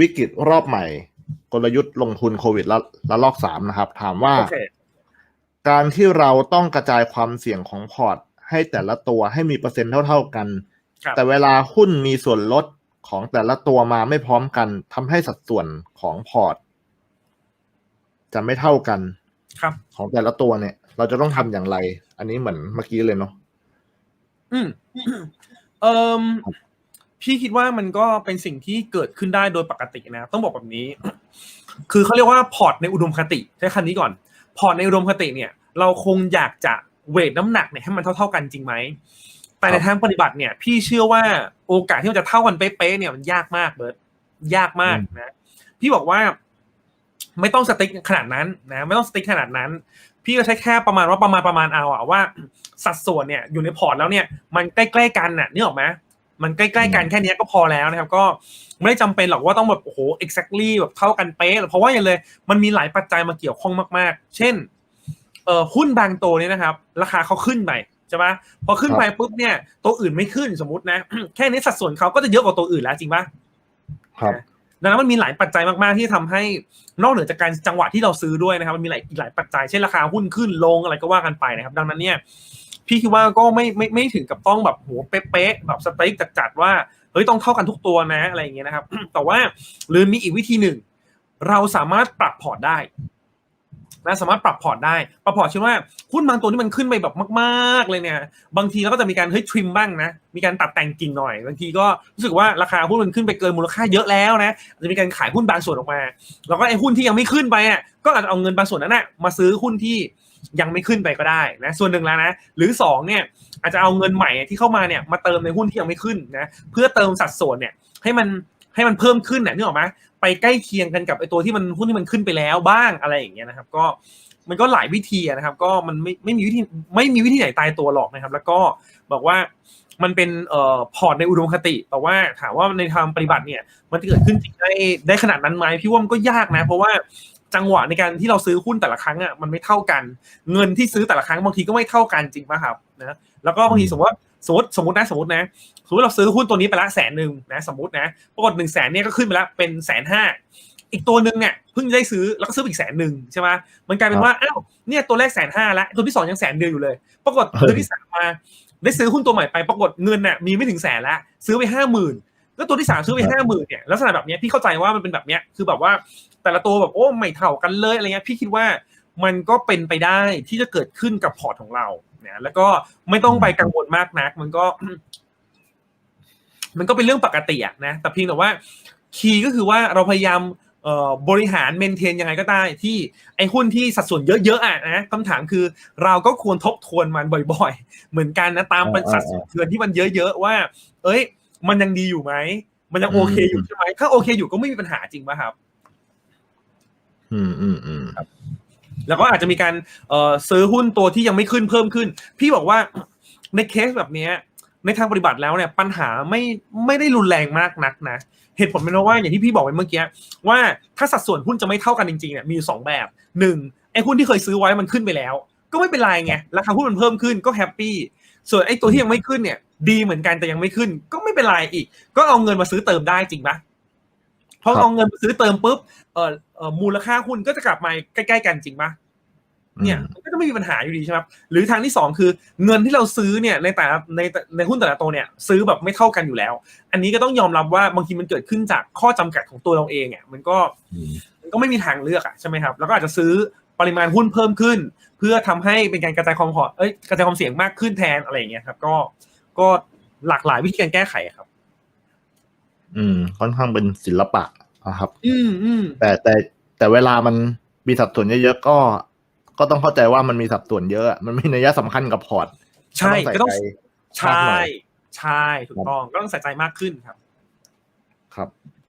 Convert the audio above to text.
วิกฤตรอบใหม่ กลยุทธ์ลงทุนโควิดละละลอกสามนะครับ ถามว่าโอเคการที่เราต้องกระจายความเสี่ยงของพอร์ต ให้แต่ละตัวให้มีเปอร์เซ็นต์เท่า ๆกันครับแต่เวลาหุ้นมีส่วนลดของแต่ละตัวมาไม่พร้อมกันทำให้สัดส่วนของพอร์ต จะไม่เท่ากัน ครับ ของแต่ละตัวเนี่ย เราจะต้องทำอย่างไร อันนี้เหมือนเมื่อกี้เลยเนาะอืมเอ่ม พี่คิดว่ามันก็เป็นสิ่งที่เกิดขึ้นได้โดยปกตินะ ต้องบอกแบบนี้ คือเขาเรียกว่าพอร์ตในอุดมคติใช้คำนี้ก่อน พอร์ตในอุดมคติเนี่ย เราคงอยากจะเวทน้ำหนักเนี่ยให้มันเท่า ๆกันจริงไหม แต่ในทางปฏิบัติเนี่ย พี่เชื่อว่าโอกาสที่มันจะเท่ากันเป๊ะๆเนี่ยมันยากมากเบิร์ตยากมากนะ พี่บอกว่า ไม่ต้องสติ๊กขนาดนั้นนะ ไม่ต้องสติ๊กขนาดนั้น พี่ก็ใช้แค่ประมาณว่าประมาณประมาณเอาอะว่า สัดส่วนเนี่ยอยู่ในพอร์ตแล้วเนี่ย มันใกล้ๆกันน่ะนึกออกไหม มันใกล้ๆกันแค่เนี้ยก็พอแล้วนะครับ ก็ไม่ได้จำเป็นหรอกว่าต้องแบบโอ้โห exactly แบบเท่ากันเป๊ะเพราะว่าอย่างเลย มันมีหลายปัจจัยมาเกี่ยวข้องมาก ๆ เช่นเอ่อหุ้นบางตัวเนี่ยนะครับ ราคาเขาขึ้นไปใช่ปะพอขึ้นไปปุ๊บเนี่ยตัวอื่นไม่ขึ้นสมมตินะ แค่นี้สัดส่วนเขาก็จะเยอะกว่าตัวอื่นแล้วจริงปะครับดังนั้นมันมีหลายปัจจัยมากๆที่ทำให้นอกเหนือจากการจังหวะที่เราซื้อด้วยนะครับ มันมีหลายอีกหลายปัจจัยเช่นราคาหุ้นขึ้นลงอะไรก็ว่ากันไปนะครับ ดังนั้นเนี่ย พี่คิดว่าก็ไม่ไม่ไม่ถึงกับต้องแบบโหเป๊ะๆแบบสเต็กจัดๆว่าเฮ้ยต้องเท่ากันทุกตัวนะอะไรอย่างเงี้ยนะครับ แต่ว่าหรือมีอีกวิธีหนึ่ง เราสามารถปรับพอร์ตได้นะสามารถปรับพอร์ตได้ ปรับพอร์ตเช่นว่าหุ้นบางตัวที่มันขึ้นไปแบบมาก ๆ เลยเนี่ย บางทีเราก็จะมีการเฮ้ยทริมบ้างนะ มีการตัดแต่งกิ่งหน่อย บางทีก็รู้สึกว่าราคาหุ้นมันขึ้นไปเกินมูลค่าเยอะแล้วนะอาจจะมีการขายหุ้นบางส่วนออกมา แล้วก็ไอ้หุ้นที่ยังไม่ขึ้นไปอะ ก็อาจจะเอาเงินบางส่วนนั้นนะมาซื้อหุ้นที่ ยังไม่ขึ้นไปก็ได้นะส่วนหนึ่งแล้วนะหรือสองเนี่ยอาจจะเอาเงินใหม่ที่เข้ามาเนี่ยมาเติมในหุ้นที่ยังไม่ขึ้นนะเพื่อเติมสัดส่วนเนี่ยให้มันให้มันเพิ่มขึ้นเนี่ยนึกออกไหมไปใกล้เคียงกันกับไอ้ตัวที่มันหุ้นที่มันขึ้นไปแล้วบ้างอะไรอย่างเงี้ยนะครับ ก็มันก็หลายวิธีนะครับ ก็มันไม่ไม่มีวิธีไม่มีวิธีไหนตายตัวหรอกนะครับ แล้วก็บอกว่ามันเป็นเอ่อพอร์ตในอุดมคติ แต่ว่าถามว่าในทางปฏิบัติเนี่ย มันจะเกิดขึ้นจริงได้ได้ขนาดนั้นไหมพี่ว่ามันก็ยากนะ เพราะว่า จังหวะในการที่เราซื้อหุ้นแต่ละครั้งอะมันไม่เท่ากัน เงินที่ซื้อแต่ละครั้งบางทีก็ไม่เท่ากันจริงป่ะครับนะแล้วก็บางทีสมมติว่าสมมติสมมตินะสมมตินะสมมติเราซื้อหุ้นตัวนี้ไปละแสนหนึ่งนะสมมตินะปรากฏหนึ่งแสนเนี่ยก็ขึ้นไปแล้วเป็นแสนห้าอีกตัวหนึ่งเนี่ยเพิ่งได้ซื้อแล้วก็ซื้ออีกแสนหนึ่งใช่ไหมมันกลายเป็นว่าอ้าวเนี่ยตัวแรกแสนห้าแล้วตัวที่สองยังแสนเดียวอยู่เลย ปรากฏตัวที่สามมาได้ซื้อหุ้นตัวใหม่ไปปรากฏเงินน่ะมีไม่ถึงแสนแล้วซื้อไปห้าหมื่น แล้วตัวที่สามซื้อไปห้าหมื่นเนี่ยลักษณะแบบเนี้ยพี่เข้าใจว่ามันเป็นแบบเนี้ยคือแบบว่าแต่ละตัวแบบโอ้ไม่เท่ากันเลยอะไรเงี้ยพี่คิดว่ามันก็เป็นไปได้ที่จะเกิดขึ้นกับพอร์ตของเราเนี่ยแล้วก็ไม่ต้องไปกังวลมากนัก มันก็ มันก็เป็นเรื่องปกติอะนะแต่เพียงแต่ว่าคีย์ก็คือว่าเราพยายามเอ่อบริหารเมนเทนยังไงก็ได้ที่ไอ้หุ้นที่สัดส่วนเยอะๆอะนะคำถามคือเราก็ควรทบทวนมันบ่อย ๆ เหมือนกันนะตามสัดส่วนที่มันเยอะๆว่า เอ้ย มันยังดีอยู่ไหม มันยังโอเคอยู่ใช่ไหม ถ้าโอเคอยู่ก็ไม่มีปัญหาจริงป่ะครับ อืมอืมอืมแล้วก็อาจจะมีการเอ่อซื้อหุ้นตัวที่ยังไม่ขึ้นเพิ่มขึ้น พี่บอกว่าในเคสแบบเนี้ย ในทางปฏิบัติแล้วเนี่ย ปัญหาไม่ไม่ได้รุนแรงมากนักนะเหตุผลเป็นเพราะว่าอย่างที่พี่บอกไปเมื่อกี้ว่าถ้าสัดส่วนหุ้นจะไม่เท่ากันจริงๆเนี่ยมีอยู่สองแบบหนึ่งไอ้หุ้นที่เคยซื้อไว้มันขึ้นไปแล้ว ก็ไม่เป็นไรไงราคาหุ้นมันเพิ่มขึ้นก็แฮปปี้ส่วนไอ้ตัวที่ยังไม่ขึ้นเนี่ย ดีเหมือนกันแต่ยังไม่ขึ้น ก็ไม่ เป็นไรอีก ก็เอาเงินมาซื้อเติมได้จริงปะพอเอาเงินมาซื้อเติมปุ๊บเออเออมูลค่าหุ้นก็จะกลับมาใกล้ๆกันจริงปะเนี่ยมันก็จะไม่มีปัญหาอยู่ดีใช่ไหมครับหรือทางที่สองคือเงินที่เราซื้อเนี่ยในแต่ละในในหุ้นแต่ละตัวเนี่ย ซื้อแบบไม่เท่ากันอยู่แล้ว อันนี้ก็ต้องยอมรับว่าบางทีมันเกิดขึ้นจากข้อจำกัดของตัวเราเองอะมันก็อืมมันก็ไม่มีทางเลือกอะใช่ไหมครับ แล้วก็อาจจะซื้อปริมาณหุ้นเพิ่มขึ้น เพื่อทำให้เป็นการกระจายความพอร์ตเอ้ยกระจายความเสี่ยงมากขึ้นแทนอะไรอย่างเงี้ยครับ ก็ก็ หลากหลายวิธีการแก้ไขอะครับ อืม ค่อนข้างเป็นศิลปะนะครับ อืมอืมแต่แต่แต่เวลามันมีสัดส่วนเยอะๆก็ ก็ต้องเข้าใจว่ามันมีสัดส่วนเยอะอะ มันมีนัยสำคัญกับพอร์ตใช่ก็ก็ต้ต้อองงใส่ใจมากหน่ใช่อยใช่ถูกต้องก็ต้องใส่ใจมากขึ้นครับ ครับ